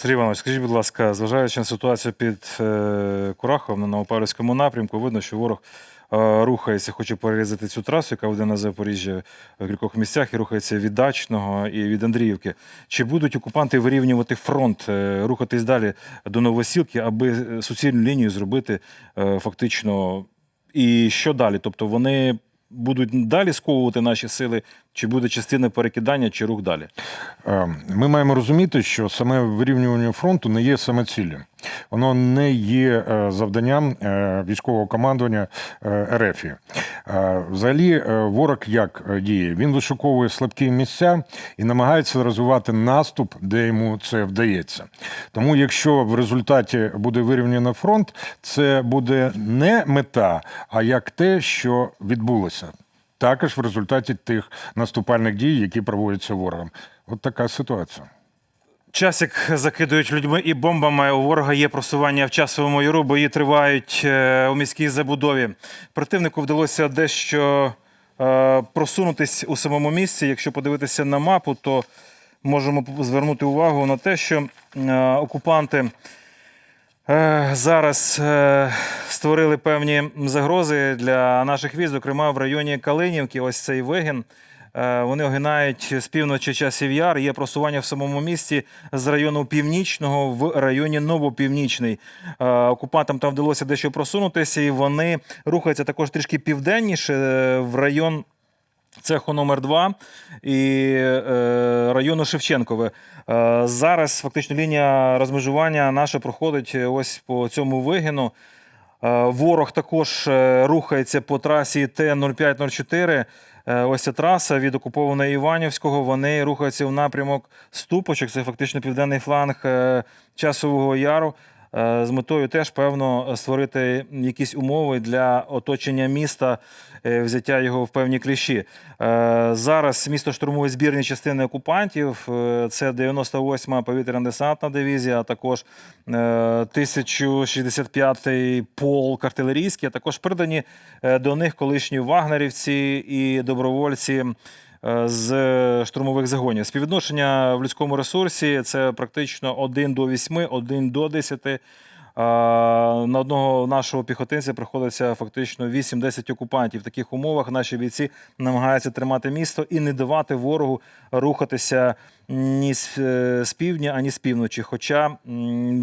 Сергій Іванович, скажіть, будь ласка, зважаючи на ситуацію під е, Кураховом на Новопавлівському напрямку, видно, що ворог е, рухається, хоче перерізати цю трасу, яка веде на Запоріжжя в кількох місцях, і рухається від Дачного і від Андріївки. Чи будуть окупанти вирівнювати фронт, е, рухатись далі до Новосілки, аби суцільну лінію зробити фактично? І що далі? Тобто вони будуть далі сковувати наші сили, чи буде частина перекидання, чи рух далі? Е, Ми маємо розуміти, що саме вирівнювання фронту не є самоціллю. Воно не є е, завданням е, військового командування е, РФ. Взагалі, ворог як діє? Він вишуковує слабкі місця і намагається розвивати наступ, де йому це вдається. Тому, якщо в результаті буде вирівняно фронт, це буде не мета, а як те, що відбулося. Також в результаті тих наступальних дій, які проводяться ворогом. От така ситуація. Часик закидують людьми і бомбами. У ворога є просування в часовому яру. Бої тривають е, у міській забудові. Противнику вдалося дещо е, просунутись у самому місці. Якщо подивитися на мапу, то можемо звернути увагу на те, що е, окупанти зараз створили певні загрози для наших військ, зокрема в районі Калинівки. Ось цей вигін. Е, Вони огинають з півночі часів яр. Є просування в самому місті з району північного в районі Новопівнічний. Е, Окупантам там вдалося дещо просунутися, і вони рухаються також трішки південніше е, в район. Цеху номер 2 і е, району Шевченкове. Е, зараз фактично лінія розмежування наша проходить ось по цьому вигину. Е, Ворог також е, рухається по трасі Т-0504. Е, Ось ця траса від окупованої Іванівського. Вони рухаються в напрямок Ступочок. Це фактично південний фланг часового яру. Е, З метою теж певно створити якісь умови для оточення міста, е, взяття його в певні кліщі. Е, Зараз місто штурмує збірні частини окупантів. Це 98-ма повітряно-десантна дивізія, а також е, 1065-й полк артилерійський, а також придані до них колишні вагнерівці і добровольці. Е, З штурмових загонів співвідношення в людському ресурсі це практично 1 до 8, 1 до 10. На одного нашого піхотинця приходиться фактично 8-10 окупантів. В таких умовах наші бійці намагаються тримати місто і не давати ворогу рухатися ні з, е, півдня, ані з півночі. Хоча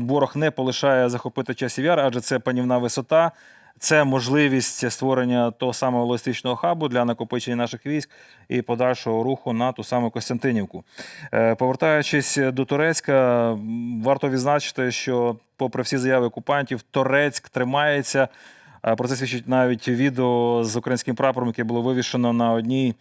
ворог не полишає захопити часів яр, адже це панівна висота. Це можливість створення того самого логістичного хабу для накопичення наших військ і подальшого руху на ту саму Костянтинівку. Е, Повертаючись до Турецька, варто відзначити, що, попри всі заяви окупантів, Торецьк тримається. Е, Про це свідчить навіть відео з українським прапором, яке було вивішено на одній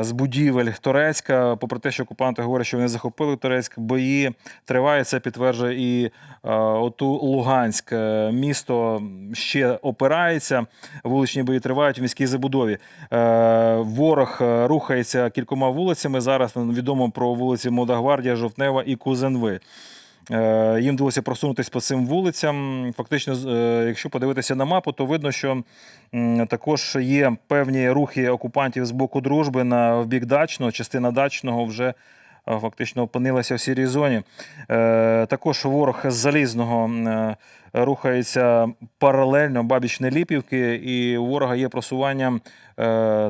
з будівель Торецька. Попри те, що окупанти говорять, що вони захопили Торецьк, бої тривають. Це підтверджує і е, оту Луганськ. Е, Місто ще опирається. Вуличні бої тривають в міській забудові. Е, Ворог е, рухається кількома вулицями. Зараз відомо про вулиці Молодогвардія, Жовтнева і Кузенви. Е, Їм вдалося просунутися по цим вулицям. Фактично, е, якщо подивитися на мапу, то видно, що також є певні рухи окупантів з боку дружби на в бік дачного. Частина дачного вже е, фактично опинилася в сірій зоні. Також ворог з залізного рухається паралельно бабіч Неліпівки, і у ворога є просування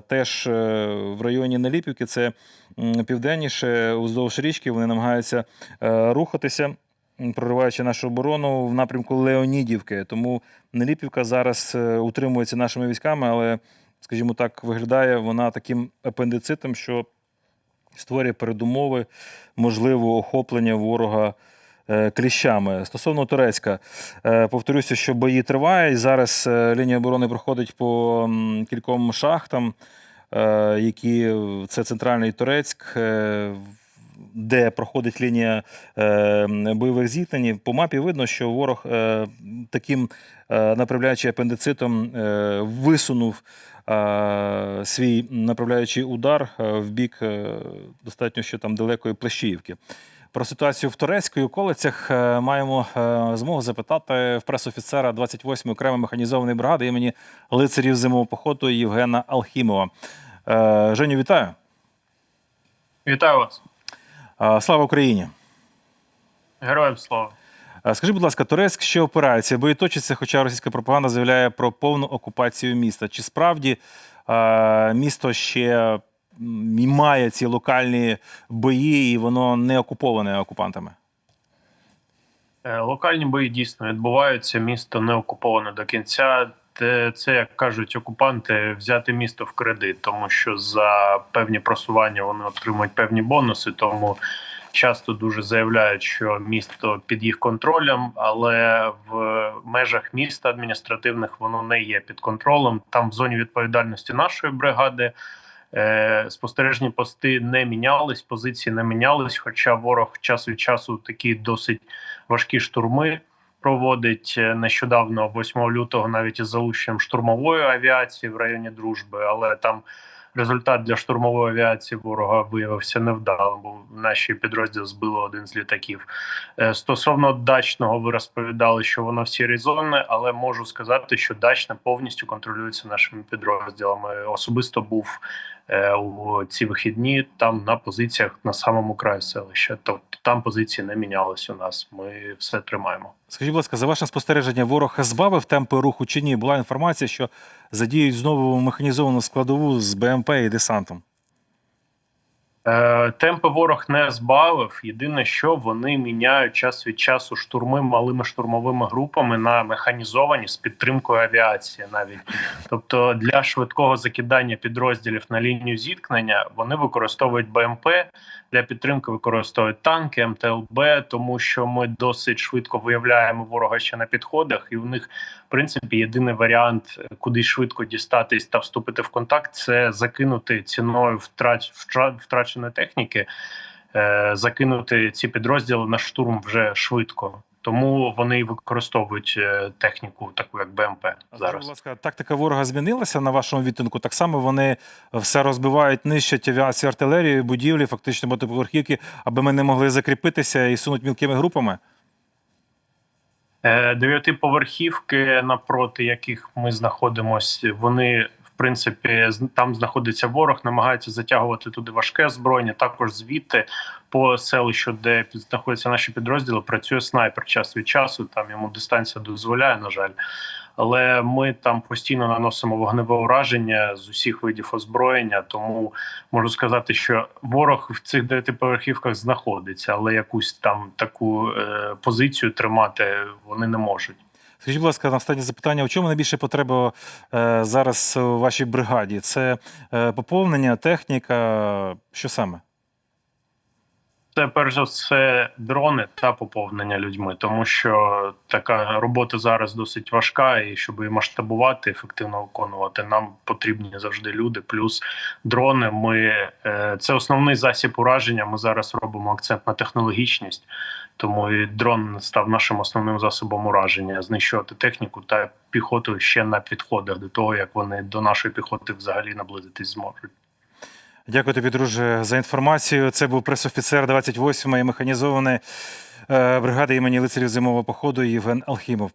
теж в районі Неліпівки. Це південніше, уздовж річки. Вони намагаються рухатися, прориваючи нашу оборону в напрямку Леонідівки. Тому Неліпівка зараз е, утримується нашими військами, але, скажімо так, виглядає вона таким апендицитом, що створює передумови можливого охоплення ворога. е, Кліщами стосовно Турецька, е, повторюся, що бої тривають. Зараз лінія оборони проходить по кільком шахтам, які це центральний Турецьк, де проходить лінія е, бойових зіткнень. По мапі видно, що ворог е, таким е, направляючи апендицитом висунув свій направляючий удар в бік достатньо ще там далекої Плещіївки. Про ситуацію в Турецькій околицях маємо змогу запитати в пресофіцера 28-ї окремої механізованої бригади імені лицарів зимового походу Євгена Алхімова. Женю, вітаю. Вітаю вас. Слава Україні! Героям слава. Скажи, будь ласка, Турецьк ще опирається, бої точаться, хоча російська пропаганда заявляє про повну окупацію міста. Чи справді місто ще має ці локальні бої, і воно не окуповане окупантами? Е, Локальні бої дійсно відбуваються. Місто не окуповане до кінця. Те- Це, як кажуть окупанти, взяти місто в кредит, тому що за певні просування вони отримують певні бонуси. Тому часто дуже заявляють, що місто під їх контролем, але в межах міста адміністративних воно не є під контролем. Там в зоні відповідальності нашої бригади. Е, спостережні пости не мінялись, позиції не мінялись. Хоча ворог час від часу такі досить важкі штурми проводить Е, нещодавно, 8 лютого, навіть із залученням штурмової авіації в районі дружби, але там. Результат для штурмової авіації ворога виявився невдалим, бо наші підрозділ збило один з літаків. Е, Стосовно дачного, ви розповідали, що воно в сірій але можу сказати, що дачне повністю контролюється нашими підрозділами. Особисто був у ці вихідні там на позиціях на самому краю селища. Тобто там позиції не мінялись у нас. Ми все тримаємо. Скажіть, будь ласка, за вашим спостереженням, ворог збавив темпи руху чи ні? Була інформація, що задіють знову механізовану складову з БМП і десантом. Е, темпи ворог не збавив. Єдине, що вони міняють час від часу штурми малими штурмовими групами на механізовані з підтримкою авіації. Навіть тобто для швидкого закидання підрозділів на лінію зіткнення вони використовують БМП. Для підтримки використовують танки, МТЛБ, тому що ми досить швидко виявляємо ворога ще на підходах, і у них в принципі єдиний варіант, куди швидко дістатись та вступити в контакт, це закинути ціною втрач, втра- втраченої техніки, е, закинути ці підрозділи на штурм вже швидко. Тому вони використовують е, техніку, таку як БМП зараз. будь ласка, тактика ворога змінилася на вашому відтинку. Так само вони все розбивають, нищать авіацію, артилерію, будівлі, фактично багатоповерхівки, аби ми не могли закріпитися і сунуть мілкими групами. Е, Дев'ятиповерхівки, напроти яких ми знаходимося, вони принципі там знаходиться ворог, намагаються затягувати туди важке озброєння. Також звідти по селищу, де знаходяться наші підрозділи, працює снайпер час від часу. Там йому дистанція дозволяє, на жаль. Але ми там постійно наносимо вогневе ураження з усіх видів озброєння. Тому можу сказати, що ворог в цих дев'ятиповерхівках знаходиться, але якусь там таку е, позицію тримати вони не можуть. Скажіть, будь ласка, на останнє запитання: у чому найбільше потреба е, зараз у вашій бригаді? Це е, поповнення, техніка, що саме? Це перш за все дрони та поповнення людьми, тому що така робота зараз досить важка, і щоб її масштабувати, ефективно виконувати, нам потрібні завжди люди. Плюс дрони. Ми е, це основний засіб ураження. Ми зараз робимо акцент на технологічність, тому і дрон став нашим основним засобом ураження, знищувати техніку та піхоту ще на підходах до того, як вони до нашої піхоти взагалі наблизитись зможуть. Дякую тобі, друже, за інформацію. Це був пресофіцер 28-ї механізованої е, бригади імені лицарів зимового походу Євген Алхімов.